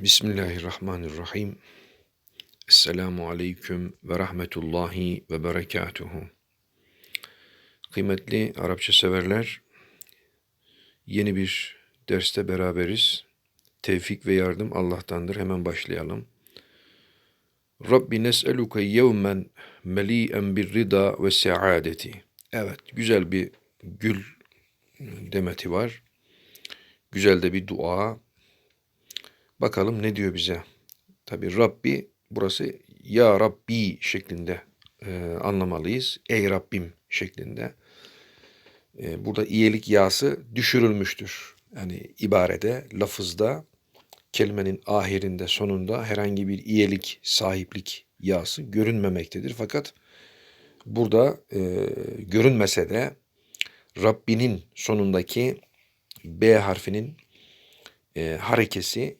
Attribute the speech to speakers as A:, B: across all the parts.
A: Bismillahirrahmanirrahim. Esselamu aleyküm ve rahmetullahi ve berekatuhu. Kıymetli Arapça severler, yeni bir derste beraberiz. Tevfik ve yardım Allah'tandır. Hemen başlayalım. Rabbi nes'eluke yevmen meli'en bir rida ve saadeti. Evet, güzel bir gül demeti var. Güzel de bir dua. Bakalım ne diyor bize. Tabi Rabbi burası Ya Rabbi şeklinde e, anlamalıyız. Ey Rabbim şeklinde. E, burada iyilik yası düşürülmüştür. Yani ibarede, lafızda, kelimenin ahirinde, sonunda herhangi bir iyilik, sahiplik yası görünmemektedir. Fakat burada e, görünmese de Rabbinin sonundaki B harfinin e, harekesi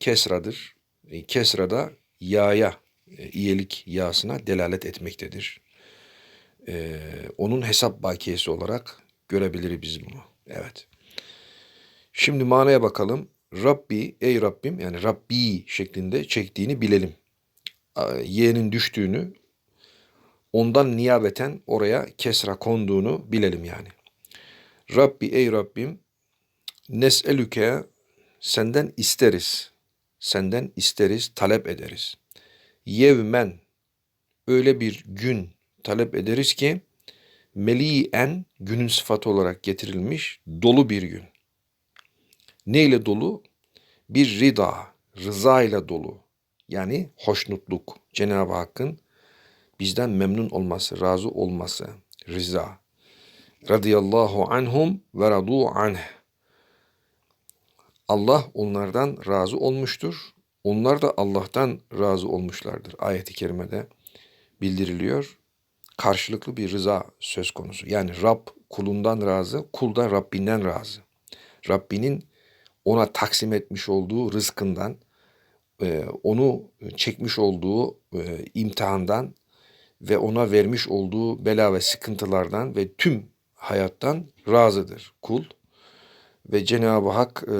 A: kesradır. E, kesra da yaya, e, iyilik yasına delalet etmektedir. E, onun hesap bakiyesi olarak görebiliriz biz bunu. Evet. Şimdi manaya bakalım. Rabbi, ey Rabbim yani Rabbi şeklinde çektiğini bilelim. Y'nin düştüğünü, ondan niyabeten oraya kesra konduğunu bilelim yani. Rabbi, ey Rabbim, nes'elüke senden isteriz senden isteriz, talep ederiz. Yevmen öyle bir gün talep ederiz ki meli'en günün sıfatı olarak getirilmiş dolu bir gün. Ne ile dolu? Bir rida, rıza ile dolu. Yani hoşnutluk. Cenab-ı Hakk'ın bizden memnun olması, razı olması, rıza. Radiyallahu anhum ve radu anh. Allah onlardan razı olmuştur. Onlar da Allah'tan razı olmuşlardır. Ayet-i kerimede bildiriliyor. Karşılıklı bir rıza söz konusu. Yani Rab kulundan razı, kul da Rabbinden razı. Rabbinin ona taksim etmiş olduğu rızkından, e, onu çekmiş olduğu e, imtihandan ve ona vermiş olduğu bela ve sıkıntılardan ve tüm hayattan razıdır kul ve Cenab-ı Hak e,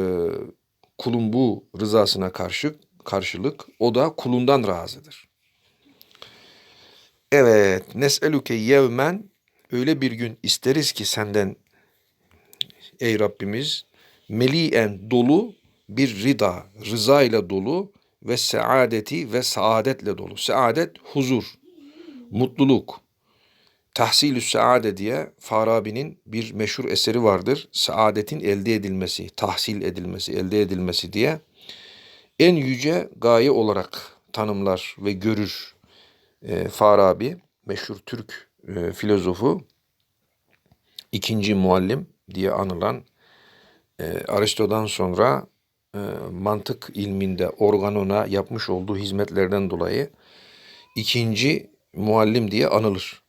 A: kulun bu rızasına karşı karşılık o da kulundan razıdır. Evet, nes'eluke yevmen öyle bir gün isteriz ki senden ey Rabbimiz meliyen dolu bir rida, rıza ile dolu ve saadeti ve saadetle dolu. Saadet huzur, mutluluk, Tahsilü Saade diye Farabi'nin bir meşhur eseri vardır. Saadetin elde edilmesi, tahsil edilmesi, elde edilmesi diye en yüce gaye olarak tanımlar ve görür e, Farabi, meşhur Türk e, filozofu, ikinci muallim diye anılan e, Aristo'dan sonra e, mantık ilminde organona yapmış olduğu hizmetlerden dolayı ikinci muallim diye anılır.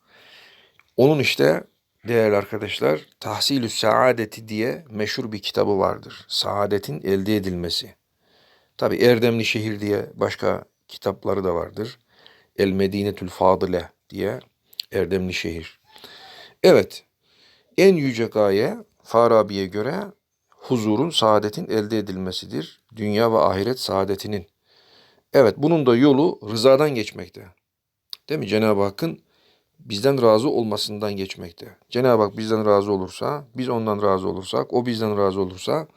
A: Onun işte değerli arkadaşlar Tahsilü Saadeti diye meşhur bir kitabı vardır. Saadetin elde edilmesi. Tabi Erdemli Şehir diye başka kitapları da vardır. El Medinetül Fadile diye Erdemli Şehir. Evet, en yüce gaye Farabi'ye göre huzurun, saadetin elde edilmesidir. Dünya ve ahiret saadetinin. Evet, bunun da yolu rızadan geçmekte. Değil mi? Cenab-ı Hakk'ın bizden razı olmasından geçmekte. Cenab-ı Hak bizden razı olursa, biz ondan razı olursak, o bizden razı olursa,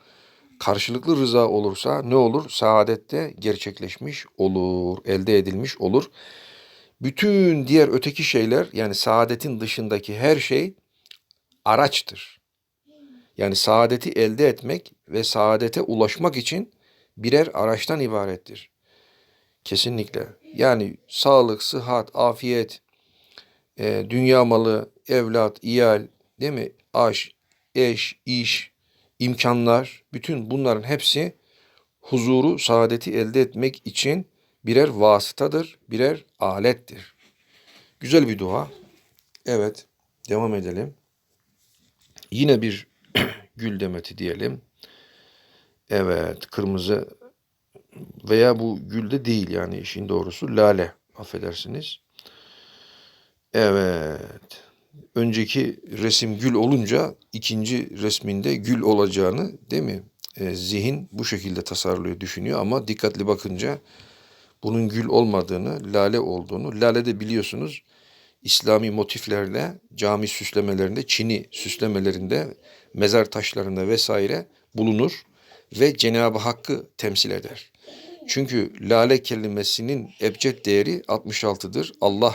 A: karşılıklı rıza olursa ne olur? Saadette gerçekleşmiş olur, elde edilmiş olur. Bütün diğer öteki şeyler yani saadetin dışındaki her şey araçtır. Yani saadeti elde etmek ve saadete ulaşmak için birer araçtan ibarettir. Kesinlikle. Yani sağlık, sıhhat, afiyet, e, dünya malı, evlat, iyal, değil mi? Aş, eş, iş, imkanlar, bütün bunların hepsi huzuru, saadeti elde etmek için birer vasıtadır, birer alettir. Güzel bir dua. Evet, devam edelim. Yine bir gül demeti diyelim. Evet, kırmızı veya bu gülde değil yani işin doğrusu lale affedersiniz. Evet. Önceki resim gül olunca ikinci resminde gül olacağını değil mi e, zihin bu şekilde tasarlıyor, düşünüyor ama dikkatli bakınca bunun gül olmadığını, lale olduğunu, lale de biliyorsunuz İslami motiflerle cami süslemelerinde, Çin'i süslemelerinde, mezar taşlarında vesaire bulunur ve Cenab-ı Hakk'ı temsil eder. Çünkü lale kelimesinin ebced değeri 66'dır. Allah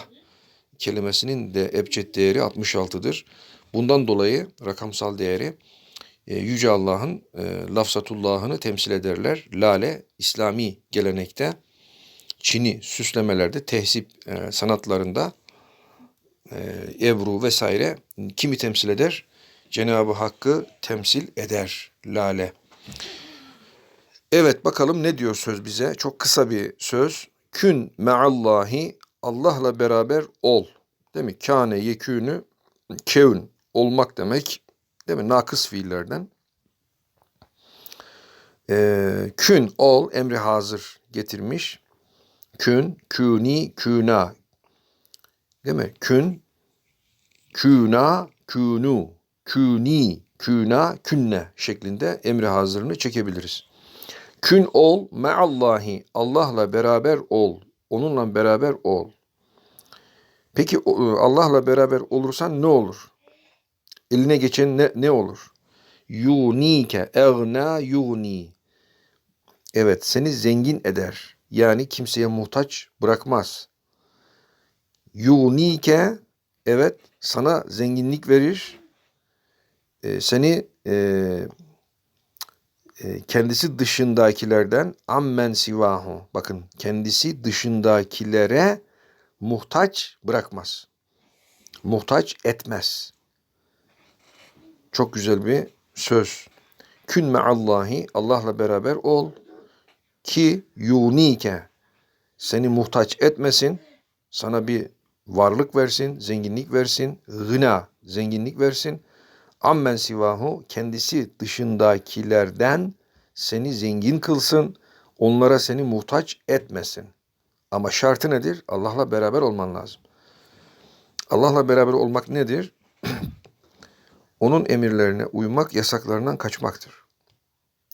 A: kelimesinin de ebced değeri 66'dır. Bundan dolayı rakamsal değeri e, Yüce Allah'ın e, lafzatullahını temsil ederler. Lale İslami gelenekte Çin'i süslemelerde, tehsip e, sanatlarında e, Ebru vesaire kimi temsil eder? Cenab-ı Hakk'ı temsil eder lale. Evet bakalım ne diyor söz bize? Çok kısa bir söz. Kün meallahi Allah'la beraber ol. Değil mi? Kâne yekûnü kevn olmak demek. Değil mi? Nakıs fiillerden. Ee, kün ol emri hazır getirmiş. Kün, küni, küna. Değil mi? Kün, küna, künü, küni, küna, künne şeklinde emri hazırını çekebiliriz. Kün ol meallahi Allah'la beraber ol. Onunla beraber ol. Peki Allah'la beraber olursan ne olur? Eline geçen ne, ne olur? Yunike egna yuni. Evet seni zengin eder. Yani kimseye muhtaç bırakmaz. Yunike evet sana zenginlik verir. E, seni e, e, kendisi dışındakilerden ammen sivahu. Bakın kendisi dışındakilere muhtaç bırakmaz. Muhtaç etmez. Çok güzel bir söz. Kün meallahi Allah'la beraber ol ki yunike seni muhtaç etmesin. Sana bir varlık versin, zenginlik versin, gına zenginlik versin. Ammen sivahu kendisi dışındakilerden seni zengin kılsın, onlara seni muhtaç etmesin. Ama şartı nedir? Allah'la beraber olman lazım. Allah'la beraber olmak nedir? Onun emirlerine uymak, yasaklarından kaçmaktır.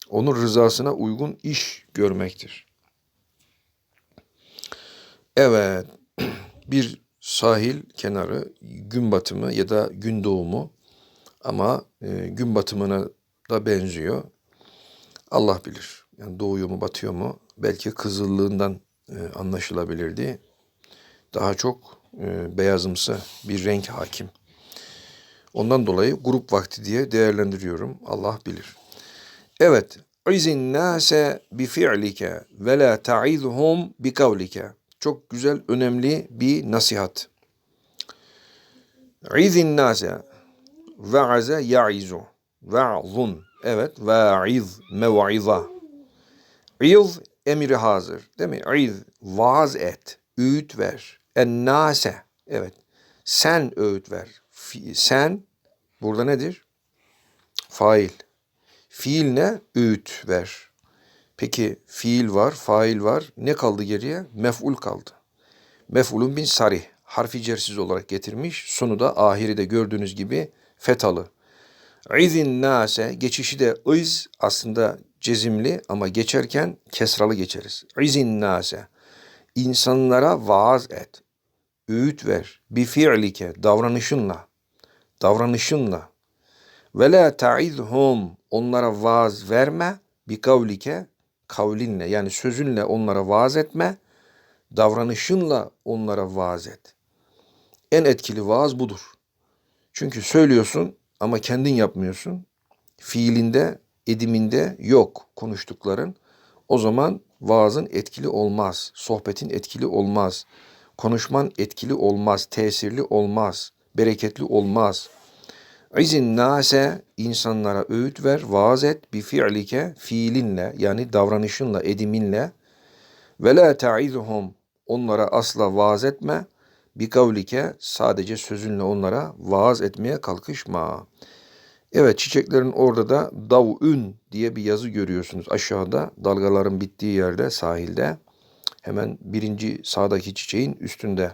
A: Onun rızasına uygun iş görmektir. Evet, bir sahil kenarı gün batımı ya da gün doğumu ama e, gün batımına da benziyor. Allah bilir. Yani doğuyor mu batıyor mu? Belki kızıllığından e, anlaşılabilirdi. Daha çok e, beyazımsı bir renk hakim. Ondan dolayı grup vakti diye değerlendiriyorum. Allah bilir. Evet. İzin nase bi fi'like ve la ta'izhum bi kavlike. Çok güzel, önemli bir nasihat. İzin nase Va'aze ya'izu. Va'zun. Evet. Va'iz. Mev'iza. İz emri hazır. Değil mi? İz. Vaaz et. Öğüt ver. Ennase. Evet. Sen öğüt ver. Fi, sen burada nedir? Fail. Fiil ne? Öğüt ver. Peki fiil var, fail var. Ne kaldı geriye? Mef'ul kaldı. Mef'ulun bin sarih. Harfi cersiz olarak getirmiş. Sonu da ahiri de gördüğünüz gibi fetalı. İzin nase geçişi de iz aslında cezimli ama geçerken kesralı geçeriz. İzin nase insanlara vaaz et. Öğüt ver. Bi fi'like davranışınla. Davranışınla. Ve la ta'idhum onlara vaaz verme. Bi kavlike kavlinle yani sözünle onlara vaaz etme. Davranışınla onlara vaaz et. En etkili vaaz budur. Çünkü söylüyorsun ama kendin yapmıyorsun. Fiilinde, ediminde yok konuştukların. O zaman vaazın etkili olmaz, sohbetin etkili olmaz, konuşman etkili olmaz, tesirli olmaz, bereketli olmaz. İzin nase insanlara öğüt ver, vaaz et bir fiilike fiilinle yani davranışınla, ediminle ve la ta'izhum onlara asla vaaz etme bir kavlike sadece sözünle onlara vaaz etmeye kalkışma. Evet çiçeklerin orada da davün diye bir yazı görüyorsunuz aşağıda dalgaların bittiği yerde sahilde hemen birinci sağdaki çiçeğin üstünde.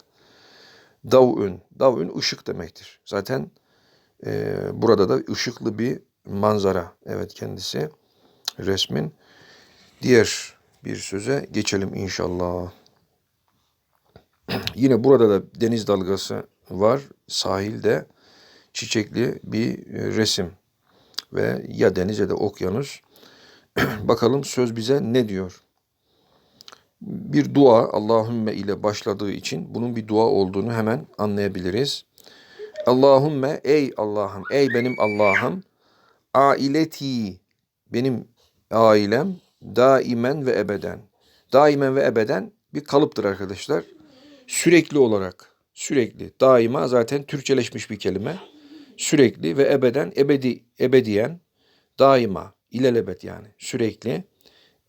A: Davün, davün ışık demektir. Zaten e, burada da ışıklı bir manzara evet kendisi. resmin. Diğer bir söze geçelim inşallah. Yine burada da deniz dalgası var. Sahilde çiçekli bir e, resim. Ve ya deniz ya da okyanus. Bakalım söz bize ne diyor? Bir dua Allahümme ile başladığı için bunun bir dua olduğunu hemen anlayabiliriz. Allahümme ey Allah'ım, ey benim Allah'ım, aileti benim ailem daimen ve ebeden. Daimen ve ebeden bir kalıptır arkadaşlar. Sürekli olarak, sürekli, daima zaten Türkçeleşmiş bir kelime. Sürekli ve ebeden, ebedi, ebediyen, daima, ilelebet yani sürekli.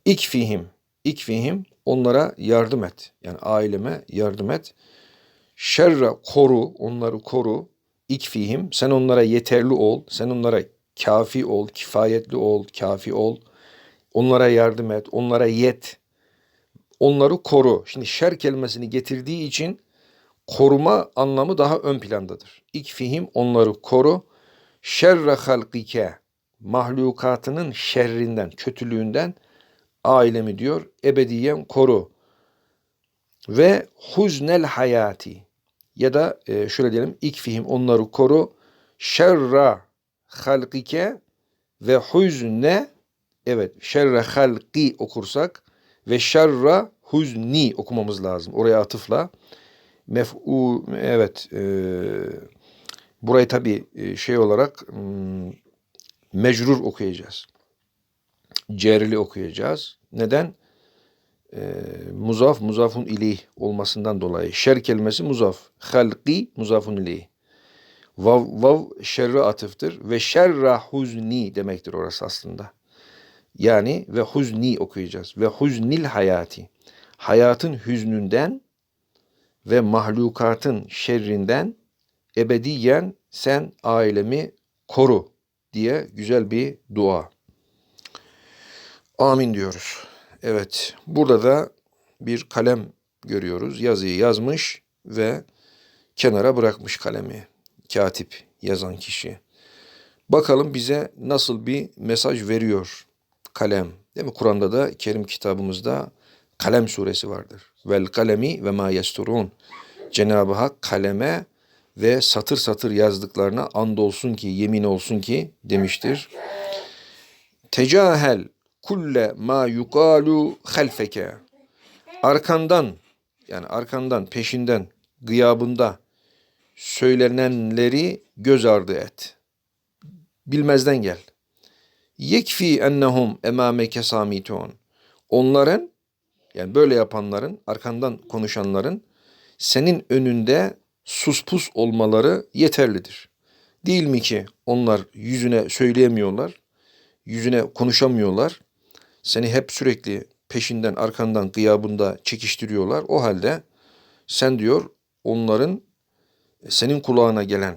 A: İkfihim, ikfihim onlara yardım et. Yani aileme yardım et. Şerre koru, onları koru. İkfihim, sen onlara yeterli ol, sen onlara kafi ol, kifayetli ol, kafi ol. Onlara yardım et, onlara yet. Onları koru. Şimdi şer kelimesini getirdiği için koruma anlamı daha ön plandadır. İkfihim onları koru. Şerre halkike mahlukatının şerrinden, kötülüğünden ailemi diyor ebediyen koru. Ve huznel hayati ya da e, şöyle diyelim ikfihim onları koru. Şerra halkike ve huzne evet şerre halki okursak ve şerra huzni okumamız lazım. Oraya atıfla mef'u evet e, burayı tabi şey olarak mecrur okuyacağız. Cerli okuyacağız. Neden? E, muzaf muzafun ileyh olmasından dolayı. Şer kelimesi muzaf. Halki muzafun ileyh. Vav, vav şerre atıftır ve şerra huzni demektir orası aslında. Yani ve huzni okuyacağız. Ve huznil hayati. Hayatın hüznünden ve mahlukatın şerrinden ebediyen sen ailemi koru diye güzel bir dua. Amin diyoruz. Evet, burada da bir kalem görüyoruz. Yazıyı yazmış ve kenara bırakmış kalemi. Katip, yazan kişi. Bakalım bize nasıl bir mesaj veriyor kalem. Değil mi? Kur'an'da da Kerim kitabımızda Kalem suresi vardır. Vel kalemi ve ma yesturun. Cenab-ı Hak kaleme ve satır satır yazdıklarına andolsun ki, yemin olsun ki demiştir. Tecahel kulle ma yukalu halfeke. Arkandan yani arkandan, peşinden, gıyabında söylenenleri göz ardı et. Bilmezden gel. Yekfi ennehum emameke samitun. Onların yani böyle yapanların, arkandan konuşanların senin önünde suspus olmaları yeterlidir. Değil mi ki onlar yüzüne söyleyemiyorlar, yüzüne konuşamıyorlar. Seni hep sürekli peşinden, arkandan, gıyabında çekiştiriyorlar. O halde sen diyor onların senin kulağına gelen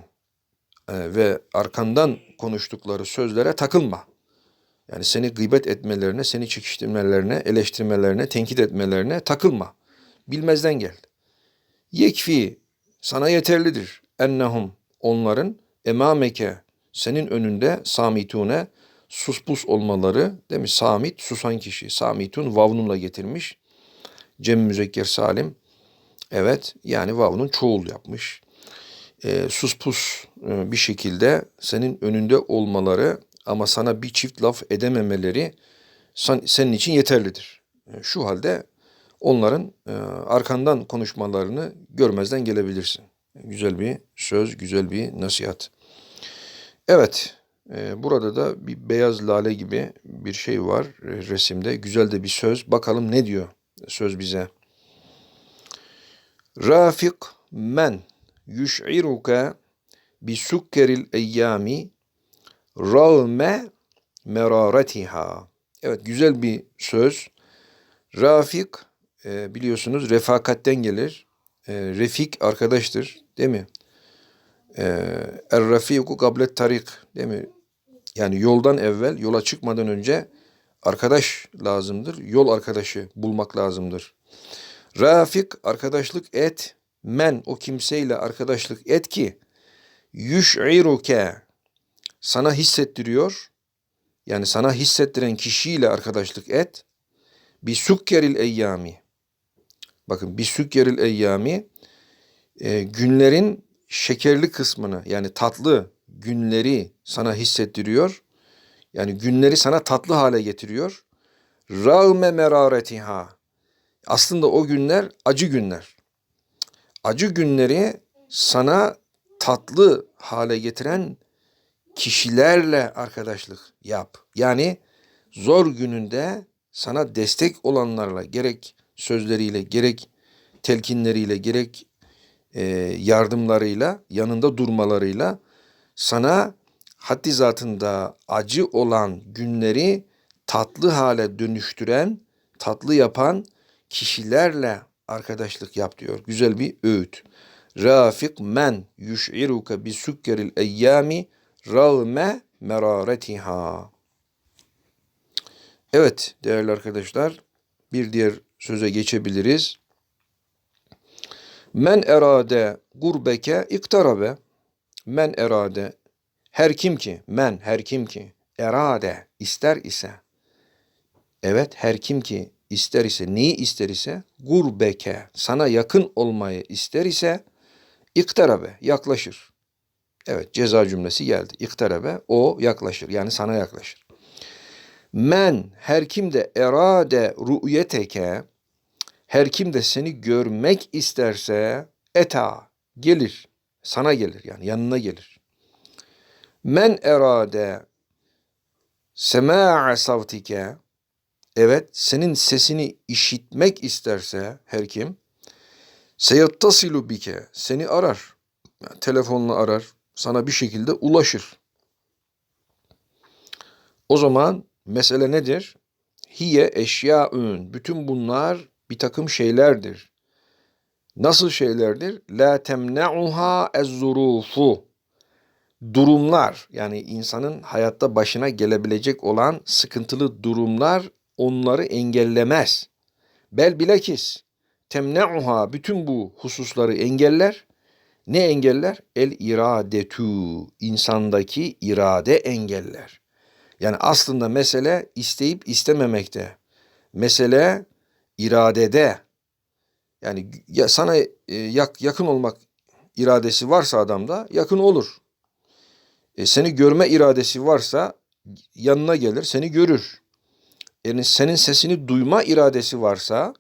A: e, ve arkandan konuştukları sözlere takılma. Yani seni gıybet etmelerine, seni çekiştirmelerine, eleştirmelerine, tenkit etmelerine takılma. Bilmezden gel. Yekfi sana yeterlidir. Ennehum onların emameke senin önünde samitune suspus olmaları demiş samit susan kişi. Samitun vavnunla getirmiş. Cem müzekker salim. Evet yani vavnun çoğul yapmış. E, suspus e, bir şekilde senin önünde olmaları ama sana bir çift laf edememeleri senin için yeterlidir. E, şu halde onların e, arkandan konuşmalarını görmezden gelebilirsin. Güzel bir söz, güzel bir nasihat. Evet, e, burada da bir beyaz lale gibi bir şey var resimde. Güzel de bir söz. Bakalım ne diyor söz bize. Rafik men yuş'iruka bi sukkeril eyyami rağme meraretiha. Evet güzel bir söz. Rafik e, biliyorsunuz refakatten gelir. E, refik arkadaştır değil mi? E, er rafiku kablet tarik değil mi? Yani yoldan evvel yola çıkmadan önce arkadaş lazımdır. Yol arkadaşı bulmak lazımdır. Rafik arkadaşlık et. Men o kimseyle arkadaşlık et ki yüş'iruke sana hissettiriyor yani sana hissettiren kişiyle arkadaşlık et. Bir sükkeril eyyami. Bakın bir sükkeril eyyami e, günlerin şekerli kısmını yani tatlı günleri sana hissettiriyor. Yani günleri sana tatlı hale getiriyor. Rağme meraretiha. Aslında o günler acı günler. Acı günleri sana tatlı hale getiren kişilerle arkadaşlık yap. Yani zor gününde sana destek olanlarla gerek sözleriyle gerek telkinleriyle gerek e, yardımlarıyla yanında durmalarıyla sana haddi zatında acı olan günleri tatlı hale dönüştüren, tatlı yapan kişilerle arkadaşlık yap diyor. Güzel bir öğüt. Rafik men yuş'iruka bi sükkeril eyyami rağme meraretiha. Evet değerli arkadaşlar bir diğer söze geçebiliriz. Men erade gurbeke iktarabe. Men erade her kim ki men her kim ki erade ister ise evet her kim ki ister ise neyi ister ise gurbeke sana yakın olmayı ister ise iktarabe yaklaşır. Evet ceza cümlesi geldi. İktarabe o yaklaşır yani sana yaklaşır. Men her kim de erade ru'yeteke her kim de seni görmek isterse eta gelir. Sana gelir yani yanına gelir. Men erade sema'a savtike evet senin sesini işitmek isterse her kim seyattasilu bike seni arar. Yani telefonla arar. Sana bir şekilde ulaşır. O zaman mesele nedir? Hiye eşyaün. Bütün bunlar bir takım şeylerdir. Nasıl şeylerdir? La temne'uha ez-zurufu. Durumlar yani insanın hayatta başına gelebilecek olan sıkıntılı durumlar onları engellemez. Bel bilakis temne'uha bütün bu hususları engeller. Ne engeller? El iradetu insandaki irade engeller. Yani aslında mesele isteyip istememekte. Mesele iradede. Yani ya sana e, yak, yakın olmak iradesi varsa adamda yakın olur. E, seni görme iradesi varsa yanına gelir, seni görür. Yani senin sesini duyma iradesi varsa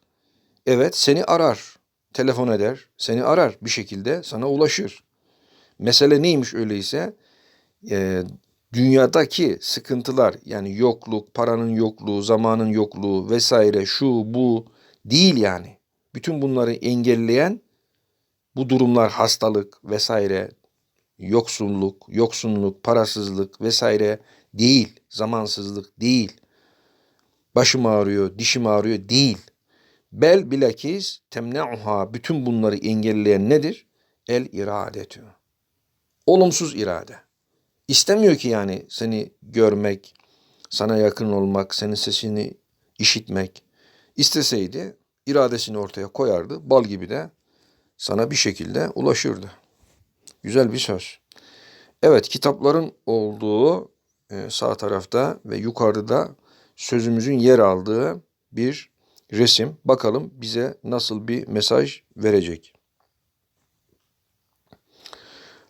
A: evet seni arar, telefon eder, seni arar bir şekilde sana ulaşır. Mesele neymiş öyleyse? E, dünyadaki sıkıntılar yani yokluk, paranın yokluğu, zamanın yokluğu vesaire şu bu değil yani. Bütün bunları engelleyen bu durumlar hastalık vesaire, yoksulluk, yoksunluk, parasızlık vesaire değil, zamansızlık değil. Başım ağrıyor, dişim ağrıyor değil. Bel bilakis temne'uha bütün bunları engelleyen nedir? El iradetü. Olumsuz irade. İstemiyor ki yani seni görmek, sana yakın olmak, senin sesini işitmek. İsteseydi iradesini ortaya koyardı. Bal gibi de sana bir şekilde ulaşırdı. Güzel bir söz. Evet kitapların olduğu e, sağ tarafta ve yukarıda da sözümüzün yer aldığı bir resim. Bakalım bize nasıl bir mesaj verecek.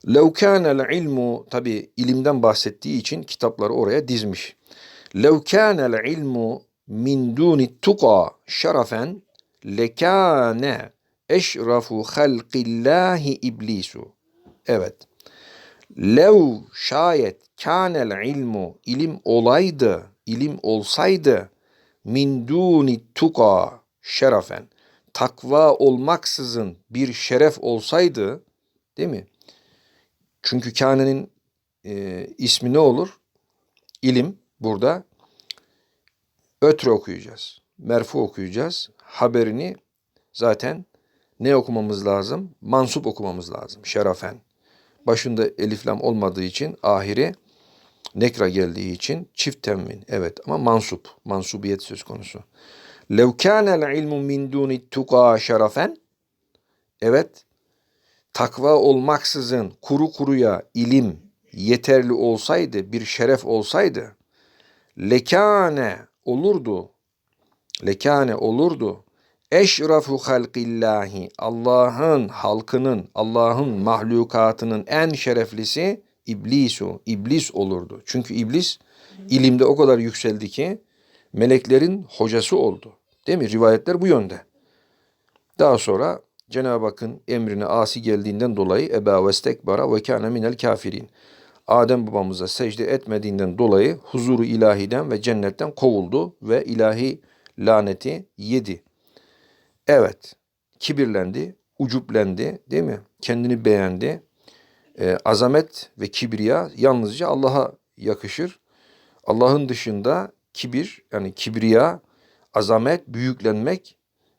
A: Lev kânel ilmu tabi ilimden bahsettiği için kitapları oraya dizmiş. Lev kânel ilmu min duni tuqa şerafen lekâne eşrafu halqillahi iblisu. Evet. Lev şayet kânel ilmu ilim olaydı, ilim olsaydı min duni tuqa şerefen takva olmaksızın bir şeref olsaydı değil mi? Çünkü kânenin e, ismi ne olur? İlim burada ötre okuyacağız. Merfu okuyacağız. Haberini zaten ne okumamız lazım? Mansup okumamız lazım. Şerafen. Başında eliflam olmadığı için ahiri nekra geldiği için çift temmin. Evet ama mansup. Mansubiyet söz konusu. Lev kânel ilmu min duni tuqa şerafen. Evet takva olmaksızın kuru kuruya ilim yeterli olsaydı, bir şeref olsaydı, lekane olurdu. Lekane olurdu. Eşrafu halqillahi Allah'ın halkının, Allah'ın mahlukatının en şereflisi iblisu, iblis olurdu. Çünkü iblis ilimde o kadar yükseldi ki meleklerin hocası oldu. Değil mi? Rivayetler bu yönde. Daha sonra Cenab-ı Hakk'ın emrine asi geldiğinden dolayı eba ve ve kâne minel kafirin. Adem babamıza secde etmediğinden dolayı huzuru ilahiden ve cennetten kovuldu ve ilahi laneti yedi. Evet, kibirlendi, ucuplendi değil mi? Kendini beğendi e, azamet ve kibriya yalnızca Allah'a yakışır. Allah'ın dışında kibir yani kibriya, azamet, büyüklenmek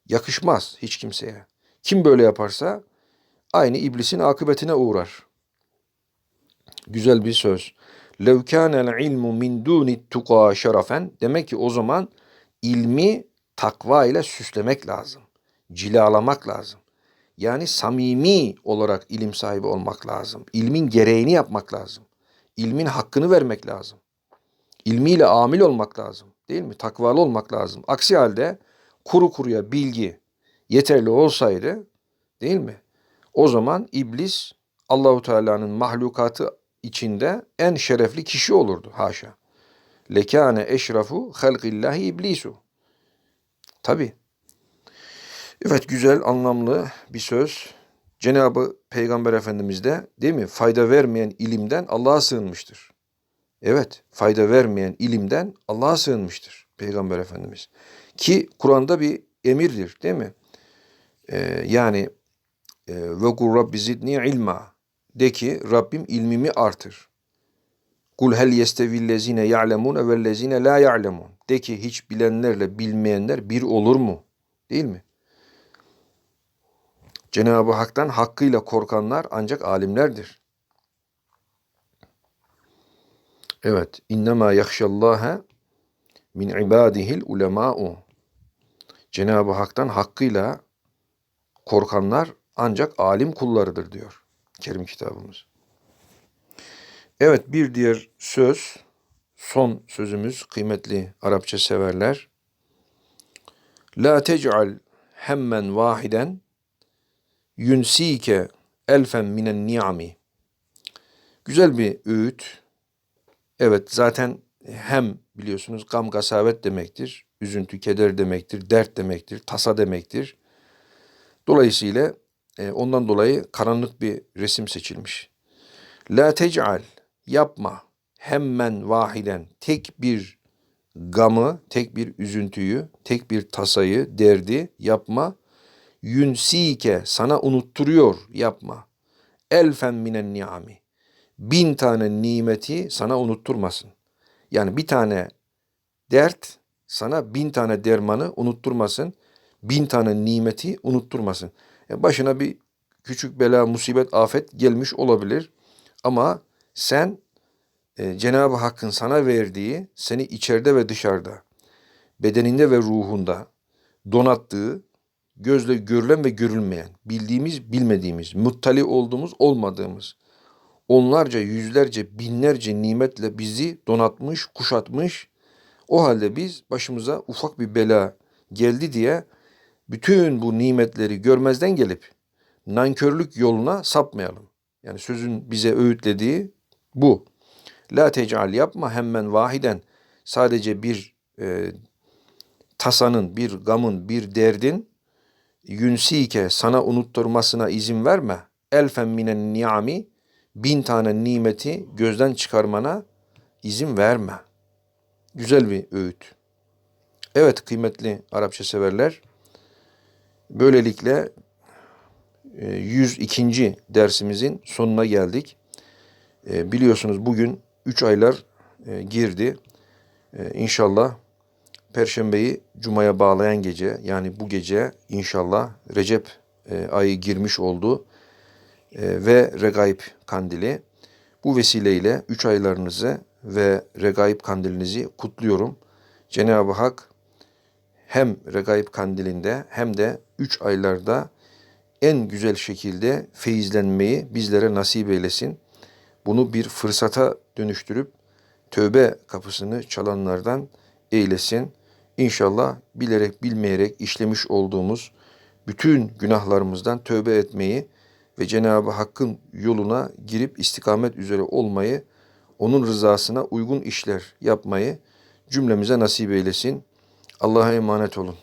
A: yakışmaz hiç kimseye. Kim böyle yaparsa aynı iblisin akıbetine uğrar. Güzel bir söz. Lev kânel ilmu min dûnit tukâ şerefen. Demek ki o zaman ilmi takva ile süslemek lazım. Cilalamak lazım. Yani samimi olarak ilim sahibi olmak lazım. İlmin gereğini yapmak lazım. İlmin hakkını vermek lazım. İlmiyle amil olmak lazım. Değil mi? Takvalı olmak lazım. Aksi halde kuru kuruya bilgi yeterli olsaydı değil mi? O zaman iblis Allahu Teala'nın mahlukatı içinde en şerefli kişi olurdu haşa. Lekane eşrafu halqillahi iblisu. Tabi. Evet güzel anlamlı bir söz. Cenabı Peygamber Efendimiz de değil mi? Fayda vermeyen ilimden Allah'a sığınmıştır. Evet, fayda vermeyen ilimden Allah'a sığınmıştır Peygamber Efendimiz. Ki Kur'an'da bir emirdir değil mi? Ee, yani e, ve kul rabbi zidni ilma. De ki Rabbim ilmimi artır. Kul hel yestevillezine ya'lemun vellezine la ya'lemun. De ki hiç bilenlerle bilmeyenler bir olur mu? Değil mi? Cenab-ı Hak'tan hakkıyla korkanlar ancak alimlerdir. Evet. İnnemâ yakşallâhe min ibâdihil ulemâ'u. Cenab-ı Hak'tan hakkıyla korkanlar ancak alim kullarıdır diyor Kerim kitabımız. Evet bir diğer söz, son sözümüz kıymetli Arapça severler. La tec'al hemmen vahiden yunsike elfen minen ni'ami. Güzel bir öğüt. Evet zaten hem biliyorsunuz gam gasavet demektir. Üzüntü, keder demektir, dert demektir, tasa demektir. Dolayısıyla e, ondan dolayı karanlık bir resim seçilmiş. La tec'al yapma hemmen vahiden tek bir gamı, tek bir üzüntüyü, tek bir tasayı, derdi yapma. Yünsike sana unutturuyor yapma. Elfen minen ni'ami. Bin tane nimeti sana unutturmasın. Yani bir tane dert sana bin tane dermanı unutturmasın. Bin tane nimeti unutturmasın. Yani başına bir küçük bela, musibet, afet gelmiş olabilir. Ama sen e, Cenab-ı Hakk'ın sana verdiği, seni içeride ve dışarıda, bedeninde ve ruhunda donattığı, gözle görülen ve görülmeyen, bildiğimiz, bilmediğimiz, muttali olduğumuz, olmadığımız, onlarca, yüzlerce, binlerce nimetle bizi donatmış, kuşatmış. O halde biz başımıza ufak bir bela geldi diye bütün bu nimetleri görmezden gelip nankörlük yoluna sapmayalım. Yani sözün bize öğütlediği bu. La tecal yapma hemmen vahiden. Sadece bir e, tasanın, bir gamın, bir derdin yünsike sana unutturmasına izin verme. Elfen minen ni'ami bin tane nimeti gözden çıkarmana izin verme. Güzel bir öğüt. Evet kıymetli Arapça severler. Böylelikle 102. E, dersimizin sonuna geldik. E, biliyorsunuz bugün 3 aylar e, girdi. İnşallah Perşembeyi Cuma'ya bağlayan gece yani bu gece inşallah Recep ayı girmiş oldu ve Regaib kandili. Bu vesileyle 3 aylarınızı ve Regaib kandilinizi kutluyorum. Cenab-ı Hak hem Regaib kandilinde hem de üç aylarda en güzel şekilde feyizlenmeyi bizlere nasip eylesin. Bunu bir fırsata dönüştürüp tövbe kapısını çalanlardan eylesin. İnşallah bilerek bilmeyerek işlemiş olduğumuz bütün günahlarımızdan tövbe etmeyi ve Cenab-ı Hakk'ın yoluna girip istikamet üzere olmayı, onun rızasına uygun işler yapmayı cümlemize nasip eylesin. Allah'a emanet olun.